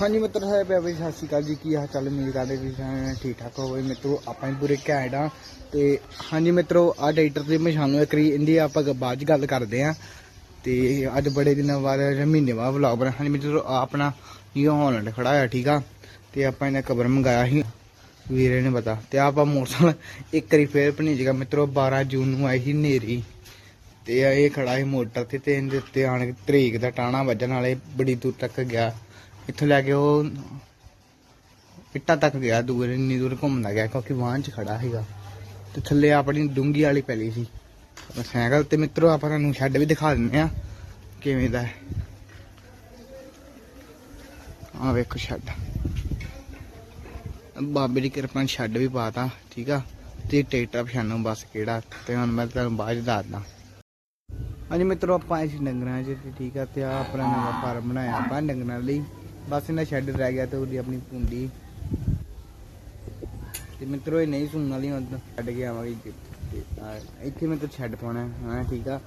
ਹਾਂਜੀ ਮਿੱਤਰ ਸਾਹਿਬ ਪਿਆ ਸਤਿ ਸ਼੍ਰੀ ਅਕਾਲ ਜੀ। ਕੀ ਹਾਲ ਚਾਲ ਮੇਰੇ ਕਰਦੇ ਵੀ ਸਾਰੇ ਠੀਕ ਠਾਕ ਹੋਵੇ ਮਿੱਤਰੋ, ਆਪਾਂ ਵੀ ਪੂਰੇ ਘੈਂਟ ਆ ਤੇ ਹਾਂਜੀ ਮਿੱਤਰੋ ਆ ਡਾਈਟਰ ਦੀ ਮੈਂ ਸਾਨੂੰ ਇੱਕ ਰੀ ਆਪਾਂ ਬਾਅਦ ਚ ਗੱਲ ਕਰਦੇ ਆ ਤੇ ਅੱਜ ਬੜੇ ਦਿਨਾਂ ਬਾਅਦ ਮਹੀਨੇ ਬਾਅਦ ਵਲੌਗ ਬਣਾ ਹਾਂਜੀ ਮਿੱਤਰੋ ਆਪਣਾ ਇਹ ਹਾਲੈਂਡ ਖੜਾ ਆ ਠੀਕ ਆ? ਤੇ ਆਪਾਂ ਇਹਨੇ ਕਬਰ ਮੰਗਾਇਆ ਸੀ। ਵੀਰੇ ਨੇ ਪਤਾ। ਤੇ ਆਪਾਂ ਮੋਟਰਸਾਈਕਲ ਇੱਕ ਵਾਰੀ ਫੇਰ ਭਣੀਜਗਾ ਮਿੱਤਰੋ 12 ਜੂਨ ਨੂੰ ਆਈ ਸੀ ਨੇਰੀ। ਤੇ ਇਹ ਖੜਾ ਸੀ ਮੋਟਰ ਤੇ ਤੇ ਇਹਦੇ ਉੱਤੇ ਆਣ ਤਰੀਕ ਦਾ ਟਾਣਾ ਵੱਜਣ ਵਾਲੇ, ਬੜੀ ਦੂਰ ਤੱਕ ਗਿਆ। ਇੱਥੋਂ ਲੈ ਕੇ ਉਹ ਇੱਟਾਂ ਤੱਕ ਗਿਆ, ਦੂਰ, ਇੰਨੀ ਦੂਰ ਘੁੰਮਦਾ ਗਿਆ, ਕਿਉਂਕਿ ਵਾਹਨ 'ਚ ਖੜਾ ਸੀਗਾ। ਤੇ ਥੱਲੇ ਆਪਣੀ ਡੂੰਗੀ ਵਾਲੀ ਪੈਲੀ ਸੀ। ਸਾਈਕਲ ਤੇ ਮਿੱਤਰੋ, ਆਪਾਂ ਤੁਹਾਨੂੰ ਸ਼ੈੱਡ ਵੀ ਦਿਖਾ ਦਿੰਦੇ ਆ ਕਿਵੇਂ ਦਾ ਹੈ। ਆ ਵੇਖੋ ਸ਼ੈੱਡ। ਬਾਬੇ ਦੀ ਕਿਰਪਾ ਨਾਲ ਛੱਡ ਵੀ ਪਾਤਾ, ਠੀਕ ਆ? ਤੇ ਟਰੈਕਟਰ ਪਛਾਣੋ ਬਸ ਕਿਹੜਾ, ਤੇ ਹੁਣ ਮੈਂ ਤੁਹਾਨੂੰ ਬਾਅਦ ਚ ਦੱਸਦਾ। ਹਾਂਜੀ ਮਿੱਤਰੋ, ਆਪਾਂ ਆਏ ਸੀ ਡੰਗਰਾਂ 'ਚ ਠੀਕ ਆ, ਤੇ ਆ ਆਪਣਾ ਨਵਾਂ ਫਾਰਮ ਬਣਾਇਆ ਆਪਾਂ ਡੰਗਰਾਂ ਲਈ। ਬਸ ਇਹਨਾਂ ਸ਼ੈੱਡ ਰਹਿ ਗਿਆ ਤੇ ਉਹਦੀ ਆਪਣੀ ਪੁੰਡੀ ਤੇ ਮਿੱਤਰੋ, ਇਹ ਨਹੀਂ ਸੁਣਨ ਵਾਲੀ ਹੁਣ ਛੱਡ ਕੇ ਆਵਾਂਗੇ। ਇੱਥੇ ਮੈਂ ਤਾਂ ਛੱਡ ਪਾਉਣਾ ਹਾਂ ਠੀਕ ਆ?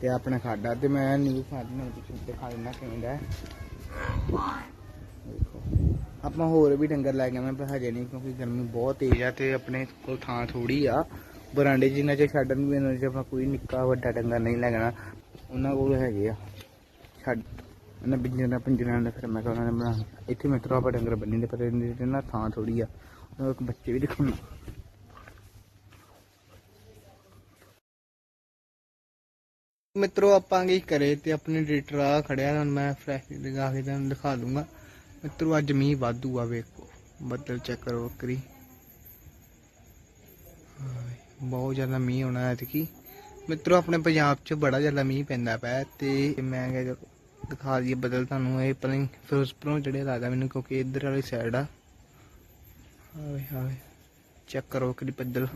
ਤੇ ਆਪਣਾ ਖਾਡਾ, ਤੇ ਮੈਂ ਨਿਊ ਖਾਦ ਨਾਲ ਦਿਖਾ ਦਿੰਦਾ ਕਿਵੇਂ ਦਾ ਦੇਖੋ, ਆਪਾਂ ਹੋਰ ਵੀ ਡੰਗਰ ਲੈ ਕੇ ਮੈਂ ਪਰ ਹਜੇ ਨਹੀਂ, ਕਿਉਂਕਿ ਗਰਮੀ ਬਹੁਤ ਤੇਜ਼ ਆ ਤੇ ਆਪਣੇ ਕੋਲ ਥਾਂ ਥੋੜੀ ਆ। ਬਰਾਂਡੇ ਜਿੰਨਾ ਚ ਛੱਡਣ ਵੀ, ਉਹਨਾਂ ਚ ਆਪਾਂ ਕੋਈ ਨਿੱਕਾ ਵੱਡਾ ਡੰਗਰ ਨਹੀਂ ਲੱਗਣਾ ਉਹਨਾਂ ਕੋਲ ਹੈਗੇ ਆ। ਛੱਡ। ਉਹਨਾਂ ਬਿੰਜਰਾਂ ਪਿੰਜਰਾਂ ਦਾ ਫਿਰ ਮੈਂ ਕਿਹਾ ਉਹਨਾਂ ਨੇ ਬਣਾ ਇੱਥੇ ਮਿੱਤਰੋ ਆਪਾਂ ਡੰਗਰ ਬੰਨੀ ਦੇ ਪਰ ਇਹਦੇ ਤੇ ਥਾਂ ਥੋੜੀ ਆ। ਉਹਨਾਂ ਕੋਲ ਬੱਚੇ ਵੀ ਦਿਖਾਉਣਾ। ਮਿੱਤਰੋ, ਆਪਾਂ ਕੀ ਕਰੇ ਤੇ ਆਪਣੇ ਡੇਟਰ ਆ ਖੜਿਆ, ਹੁਣ ਮੈਂ ਫਲੈਸ਼ ਲਗਾ ਕੇ ਤੁਹਾਨੂੰ ਦਿਖਾ ਦੂੰਗਾ। ਮਿੱਤਰੋ, ਅੱਜ ਮੀਂਹ ਵਾਧੂ ਆ, ਵੇਖੋ। ਬੱਦਲ ਚੈੱਕ ਕਰੋ ਬੱਕਰੀ ਬਹੁਤ ਜ਼ਿਆਦਾ ਮੀਂਹ ਹੋਣਾ ਹੈ ਐਤਕੀ। ਮਿੱਤਰੋ, ਆਪਣੇ ਪੰਜਾਬ 'ਚ ਬੜਾ ਜ਼ਿਆਦਾ ਮੀਂਹ ਪੈਂਦਾ ਪਿਆ ਤੇ ਮੈਂ ਕਿਹਾ ਦਿਖਾ ਦਈਏ ਬੱਦਲ ਤੁਹਾਨੂੰ ਇਹ ਪਤਾ ਨਹੀਂ ਫਿਰੋਜ਼ਪੁਰੋਂ ਜਿਹੜੇ ਲੱਗਦਾ ਮੈਨੂੰ ਕਿਉਂਕਿ ਇੱਧਰ ਵਾਲੀ ਸਾਈਡ ਆ ਹਾਏ ਹਾਏ ਚੈੱਕ ਕਰੋ ਕਿ ਬੱਦਲ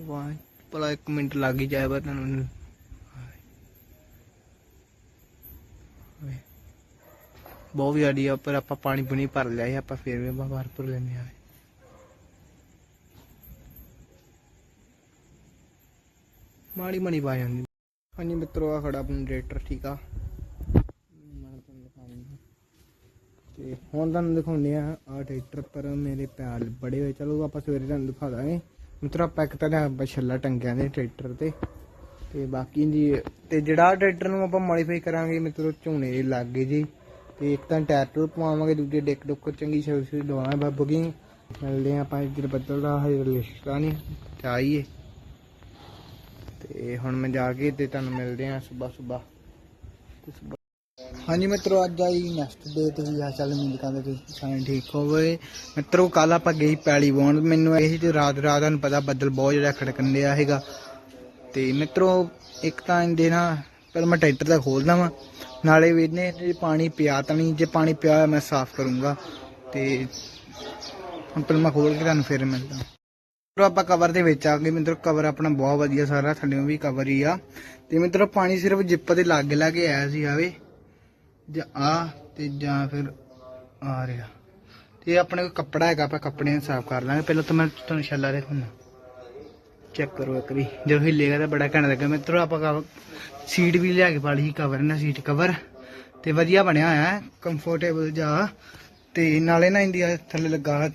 ਵਾਹ, ਭਲਾ ਇੱਕ ਮਿੰਟ ਲੱਗ ਹੀ ਜਾਏ ਪਰ ਤੁਹਾਨੂੰ ਹਾਏ। ਹਾਏ। ਬਹੁਤ ਜ਼ਿਆਦੀ ਆ, ਪਰ ਆਪਾਂ ਪਾਣੀ ਪੁਣੀ ਭਰ ਲਿਆ ਸੀ, ਆਪਾਂ ਫੇਰ ਵੀ ਬਾਹਰ ਭਰ ਲੈਨੇ ਆ ਮਾੜੀ ਮਾੜੀ ਬਾਈ ਹੁੰਦੀ ਹਾਂਜੀ ਮਿੱਤਰੋ ਆ ਖੜਾ ਆਪਣਾ ਰੇਟਰ ਠੀਕ ਆ? ਮੈਂ ਤੁਹਾਨੂੰ ਦਿਖਾਉਂਦਾ ਤੇ ਹੁਣ ਤੁਹਾਨੂੰ ਦਿਖਾਉਂਦੇ ਆ ਆ ਟਰੈਕਟਰ ਪਰ ਮੇਰੇ ਪੈਰ ਬੜੇ ਹੋਏ। ਚਲੋ, ਆਪਾਂ ਸਵੇਰੇ ਤੁਹਾਨੂੰ ਦਿਖਾ ਦਾਂਗੇ। ਮਿੱਤਰੋ, ਆਪਾਂ ਇੱਕ ਤਾਂ ਆਪਾਂ ਛੱਲਾ ਟੰਗਿਆ ਦੇ ਟਰੈਕਟਰ ਤੇ। ਤੇ ਬਾਕੀ ਜੀ, ਤੇ ਜਿਹੜਾ ਟਰੈਕਟਰ ਨੂੰ ਆਪਾਂ ਮੋਡੀਫਾਈ ਕਰਾਂਗੇ, ਮਿੱਤਰੋ, ਝੋਨੇ ਲੱਗ ਗਏ ਜੀ। ਤੇ ਇੱਕ ਤਾਂ ਟਾਇਰ ਟੂਰ ਪਵਾਵਾਂਗੇ, ਦੂਜੇ ਡਿੱਕ ਡੁੱਕ ਚੰਗੀ ਸਰਵਿਸ ਦਵਾਵਾਂਗੇ ਬਾ ਮਿਲਦੇ ਆਪਾਂ, ਇੱਧਰ ਬੱਦਲ ਦਾ ਹਜੇ ਲਿਸ਼ਕਾ ਨਹੀਂ, ਤੇ ਆਈਏ। ਤੇ ਹੁਣ ਮੈਂ ਜਾ ਕੇ ਤੇ ਤੁਹਾਨੂੰ ਮਿਲਦੇ ਆ ਸਵੇਰ ਸਵੇਰ। ਹਾਂਜੀ ਮਿੱਤਰੋ, ਅੱਜ ਆਈ ਨੈਕਸਟ ਡੇ ਤੇ ਵੀ ਆ, ਚੱਲ ਉਮੀਦ ਕਹਿੰਦੇ ਤੁਸੀਂ ਸਾਰੇ ਠੀਕ ਹੋਵੇ ਮਿੱਤਰੋ ਕੱਲ ਆਪਾਂ ਗਈ ਪੈਲੀ ਵਾਉਣ ਮੈਨੂੰ ਇਹ ਸੀ ਤੇ ਰਾਤ ਰਾਤ ਤੁਹਾਨੂੰ ਪਤਾ ਬੱਦਲ ਬਹੁਤ ਜਿਹੜਾ ਖੜਕਣ ਡਿਆ ਹੈਗਾ ਤੇ ਮਿੱਤਰੋ, ਇੱਕ ਤਾਂ ਇਹਦੇ ਨਾ ਪਹਿਲਾਂ ਮੈਂ ਟਰੈਕਟਰ ਦਾ ਖੋਲਦਾ ਵਾਂ। ਨਾਲੇ ਵੇਖਨੇ ਜੇ ਪਾਣੀ ਪਿਆ ਤਾਂ ਨਹੀਂ, ਜੇ ਪਾਣੀ ਪਿਆ ਹੋਇਆ ਮੈਂ ਸਾਫ਼ ਕਰੂੰਗਾ। ਤੇ ਹੁਣ ਪਹਿਲਾਂ ਮੈਂ ਖੋਲ ਕੇ ਤੁਹਾਨੂੰ ਫਿਰ ਮਿਲਦਾ। ਮਿੱਤਰੋ, ਆਪਾਂ ਕਵਰ ਦੇ ਵਿੱਚ ਆ ਗਏ। ਮਿੱਤਰੋ ਕਵਰ ਆਪਣਾ ਬਹੁਤ ਵਧੀਆ ਸਾਰਾ ਥੱਲੇੋਂ ਵੀ ਕਵਰ ਹੀ ਆ। ਤੇ ਮਿੱਤਰੋ, ਪਾਣੀ ਸਿਰਫ ਜਿੱਪ ਦੇ ਲਾਗੇ ਲਾਗੇ ਆਇਆ ਸੀ, ਆਵੇ। ਜਾਂ ਆ ਤੇ ਜਾਂ ਫਿਰ ਆ ਰਿਹਾ। ਤੇ ਆਪਣੇ ਕੋਲ ਕੱਪੜਾ ਹੈਗਾ, ਆਪਾਂ ਕੱਪੜੇ ਨਾਲ ਸਾਫ਼ ਕਰ ਲਾਂਗੇ। ਪਹਿਲਾਂ ਤਾਂ ਮੈਂ ਤੁਹਾਨੂੰ ਛੱਲਾ ਦੇਖਣਾ ਚੈੱਕ ਕਰੋ ਇੱਕ ਵਾਰੀ। ਜਦੋਂ ਹਿੱਲੇਗਾ ਤਾਂ ਬੜਾ ਘੈਂਟ ਲੱਗਾ। ਮਿੱਤਰੋ, ਆਪਾਂ ਕਵ ਸੀਟ ਵੀ ਲਿਆ ਕੇ ਪਾ ਲਈ ਕਵਰ ਨਾ ਸੀਟ ਕਵਰ ਤੇ ਵਧੀਆ ਬਣਿਆ ਹੋਇਆ ਹੈ ਕੰਫਰਟੇਬਲ ਜਾ ਤੇ ਨਾਲੇ ਨਾ ਇੰਡੀਆ ਥੱਲੇ ਲੱਗਾ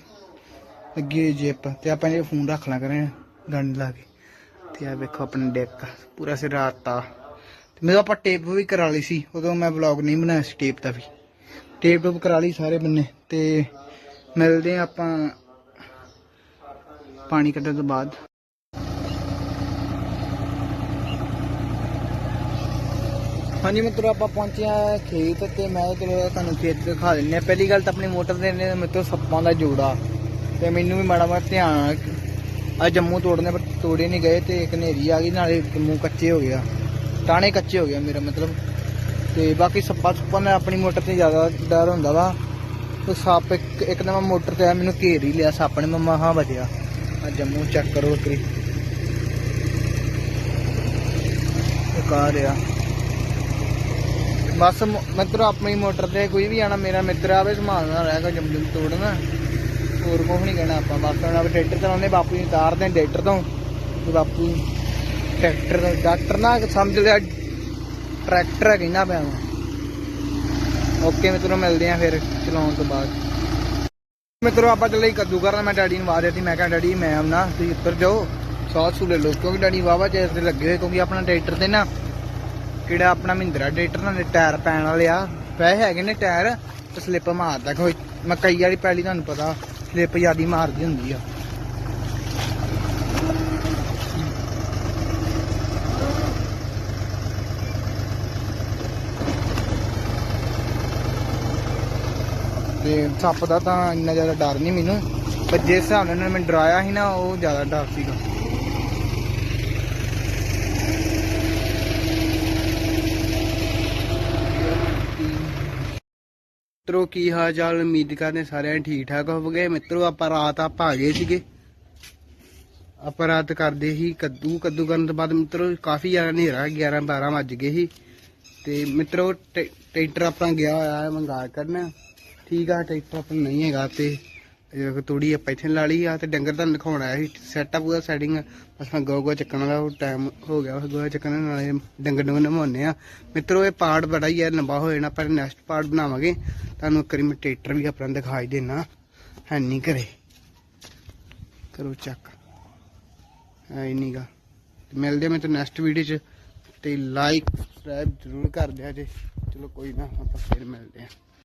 ਲੱਗੀ ਜਿਪ ਤੇ ਆਪਾਂ ਇਹ ਫੋਨ ਰੱਖ ਲਾ ਕਰੇ ਗੰਢ ਲਾ ਕੇ। ਤੇ ਆ ਵੇਖੋ ਆਪਣਾ ਡੈਕ ਪੂਰਾ ਸਿਰ ਰਾਤਾ ਤੇ ਮੇਰੇ ਆਪਾਂ ਟੇਪ ਵੀ ਕਰਾ ਲਈ ਸੀ, ਉਦੋਂ ਮੈਂ ਵਲੌਗ ਨਹੀਂ ਬਣਾਇਆ ਸੀ ਟੇਪ ਦਾ ਵੀ। ਟੇਪ ਟੂਪ ਕਰਾ ਲਈ ਸਾਰੇ ਬੰਨੇ। ਤੇ ਮਿਲਦੇ ਆ ਆਪਾਂ ਪਾਣੀ ਕੱਢਣ ਤੋਂ ਬਾਅਦ। ਹਾਂਜੀ ਮਿੱਤਰੋ, ਆਪਾਂ ਪਹੁੰਚੇ ਆ ਖੇਤ ਤੇ। ਮੈਂ ਚਲੋ ਤੁਹਾਨੂੰ ਖੇਤ ਦਿਖਾ ਦਿੰਨੇ ਆ ਪਹਿਲੀ ਗੱਲ ਤਾਂ ਆਪਣੀ ਮੋਟਰ ਦੇ ਨੇ ਮਿੱਤਰੋ ਸੱਪਾਂ ਦਾ ਜੋੜਾ। ਤੇ ਮੈਨੂੰ ਵੀ ਮਾੜਾ ਮਾੜਾ ਧਿਆਨ ਆ ਜੰਮੂ ਤੋੜਨੇ ਪਰ ਤੋੜੇ ਨਹੀਂ ਗਏ ਤੇ ਇੱਕ ਹਨੇਰੀ ਆ ਗਈ, ਨਾਲੇ ਜੰਮੂ ਕੱਚੇ ਹੋ ਗਿਆ। ਟਾਣੇ ਕੱਚੇ ਹੋ ਗਿਆ ਮੇਰਾ ਮਤਲਬ। ਤੇ ਬਾਕੀ ਸੱਪਾ ਸੁੱਪਾ ਦਾ ਆਪਣੀ ਮੋਟਰ ਤੇ ਜ਼ਿਆਦਾ ਡਰ ਹੁੰਦਾ ਵਾ। ਤੇ ਸੱਪ ਇੱਕ ਇੱਕ ਨਵਾਂ ਮੋਟਰ ਤੇ ਆ, ਮੈਨੂੰ ਘੇਰ ਹੀ ਲਿਆ ਸੱਪ ਨੇ, ਮੈਂ ਹਾਂ ਬਚਿਆ ਆ ਜੰਮੂ ਚੈੱਕ ਕਰੋ ਕਰੀ ਇੱਕ ਆ ਰਿਹਾ। ਬਸ ਮਿੱਤਰ ਆਪਣੀ ਮੋਟਰ ਤੇ ਕੋਈ ਵੀ ਆਣਾ, ਮੇਰਾ ਮਿੱਤਰ ਆਵੇ ਸੰਭਾਲਣਾ ਰਹੇਗਾ ਜਮ ਜਮ ਤੋੜਨਾ। ਹੋਰ ਕੁਛ ਨਹੀਂ ਕਹਿਣਾ ਆਪਾਂ ਬਸ ਹੁਣ ਆਪਾਂ ਟਰੈਕਟਰ ਚਲਾਉਂਦੇ ਬਾਪੂ ਨੂੰ ਉਤਾਰਦੇ ਹਾਂ ਟਰੈਕਟਰ ਤੋਂ। ਤੇ ਬਾਪੂ ਟਰੈਕਟਰ ਡਾਕਟਰ ਨਾ ਸਮਝ ਲਿਆ ਟਰੈਕਟਰ ਕਹਿੰਦਾ ਪਿਆ ਮੈਂ ਓਕੇ ਮਿੱਤਰੋ, ਮਿਲਦੇ ਆ ਫਿਰ ਚਲਾਉਣ ਤੋਂ ਬਾਅਦ। ਮਿੱਤਰੋ, ਆਪਾਂ ਚੱਲੇ ਕੱਦੂ ਕਰਨ ਮੈਂ ਡੈਡੀ ਨੂੰ ਆਵਾਜ਼ ਦਿੱਤੀ, ਮੈਂ ਕਿਹਾ, ਡੈਡੀ, ਮੈਂ ਆਉਣਾ, ਤੁਸੀਂ ਉੱਤਰ ਜਾਓ ਸਾਥ ਸੂ ਲੈ ਲਓ। ਕਿਉਂਕਿ ਡੈਡੀ ਵਾਵਾ ਚੇਸ ਦੇ ਲੱਗੇ ਹੋਏ, ਕਿਉਂਕਿ ਆਪਣਾ ਟਰੈਕਟਰ ਤੇ ਨਾ ਕਿਹੜਾ ਆਪਣਾ ਮਹਿੰਦਰਾ ਟਰੈਕਟਰ ਨਾਲ ਟਾਇਰ ਪੈਣ ਵਾਲੇ ਆ। ਪਏ ਹੈਗੇ ਨੇ ਟਾਇਰ, ਤੇ ਸਲਿੱਪ ਮਾਰਦਾ ਕੋਈ। ਮਕਈ ਵਾਲੀ ਪੈਲੀ ਤੁਹਾਨੂੰ ਪਤਾ। ਸਲਿੱਪ ਜਿਆਦੀ ਮਾਰਦੀ ਹੁੰਦੀ ਆ। ਤੇ ਸੱਪ ਦਾ ਤਾਂ ਇੰਨਾ ਜ਼ਿਆਦਾ ਡਰ ਨਹੀਂ ਮੈਨੂੰ, ਪਰ ਜਿਸ ਹਿਸਾਬ ਨਾਲ ਉਹਨੇ ਮੈਨੂੰ ਡਰਾਇਆ ਸੀ ਨਾ, ਉਹ ਜ਼ਿਆਦਾ ਡਰ ਸੀਗਾ। ਮਿੱਤਰੋ, ਕੀ ਹਾਲ ਚਾਲ ਉਮੀਦ ਕਰਦੇ ਸਾਰਿਆਂ ਠੀਕ ਠਾਕ ਹੋਵੋਗੇ। ਮਿੱਤਰੋ, ਆਪਾਂ ਰਾਤ ਆਪਾਂ ਆ ਗਏ ਸੀਗੇ। ਆਪਾਂ ਰਾਤ ਕਰਦੇ ਸੀ ਕੱਦੂ। ਕੱਦੂ ਕਰਨ ਤੋਂ ਬਾਅਦ ਮਿੱਤਰੋ, ਕਾਫੀ ਜ਼ਿਆਦਾ ਹਨੇਰਾ 11 12 ਵੱਜ ਗਏ ਸੀ। ਤੇ ਮਿੱਤਰੋ, ਟੈ- ਟਰੈਕਟਰ ਆਪਣਾ ਗਿਆ ਹੋਇਆ ਹੈ ਮੰਗਾ ਕਰਨ। ਠੀਕ ਆ ਟਰੈਕਟਰ ਆਪਣਾ ਨਹੀਂ ਹੈਗਾ ਤੇ ਤੂੜੀ ਆਪਾਂ ਇੱਥੇ ਲਾ ਲਈ ਆ ਤੇ ਡੰਗਰ ਤੁਹਾਨੂੰ ਦਿਖਾਉਣ ਆਇਆ ਸੀ। ਸੈਟ ਆ। ਸੈਟਿੰਗ ਬਸ ਗੋ ਗੋ ਚੱਕਣ ਦਾ ਉਹ ਟਾਈਮ ਹੋ ਗਿਆ ਗੋ ਚੱਕਣ, ਨਾਲੇ ਡੰਗਰ ਡੰਗਰ ਨਮਾਉਣੇ ਆ। ਮਿੱਤਰੋ, ਇਹ ਪਾਰਟ ਬੜਾ ਹੀ ਯਾਰ ਲੰਬਾ ਹੋ ਜਾਣਾ ਪਰ ਨੈਕਸਟ ਪਾਰਟ ਬਣਾਵਾਂਗੇ। ਤੁਹਾਨੂੰ ਇੱਕ ਵਾਰੀ ਮੈਂ ਵੀ ਆਪਣਾ ਦਿਖਾਈ ਦੇਣਾ ਹੈ ਨਹੀਂ ਘਰੇ। ਕਰੋ ਚੱਕ ਹੈ ਨਹੀਂਗਾ ਮਿਲਦੇ ਆ ਮੈਂ ਤਾਂ ਨੈਕਸਟ ਵੀਡੀਓ 'ਚ। ਤੇ ਲਾਈਕ ਸਬਸਕ੍ਰਾਈਬ ਜ਼ਰੂਰ ਕਰ ਦਿਆ ਜੇ। ਚਲੋ ਕੋਈ ਨਾ, ਆਪਾਂ ਫਿਰ ਮਿਲਦੇ ਆ।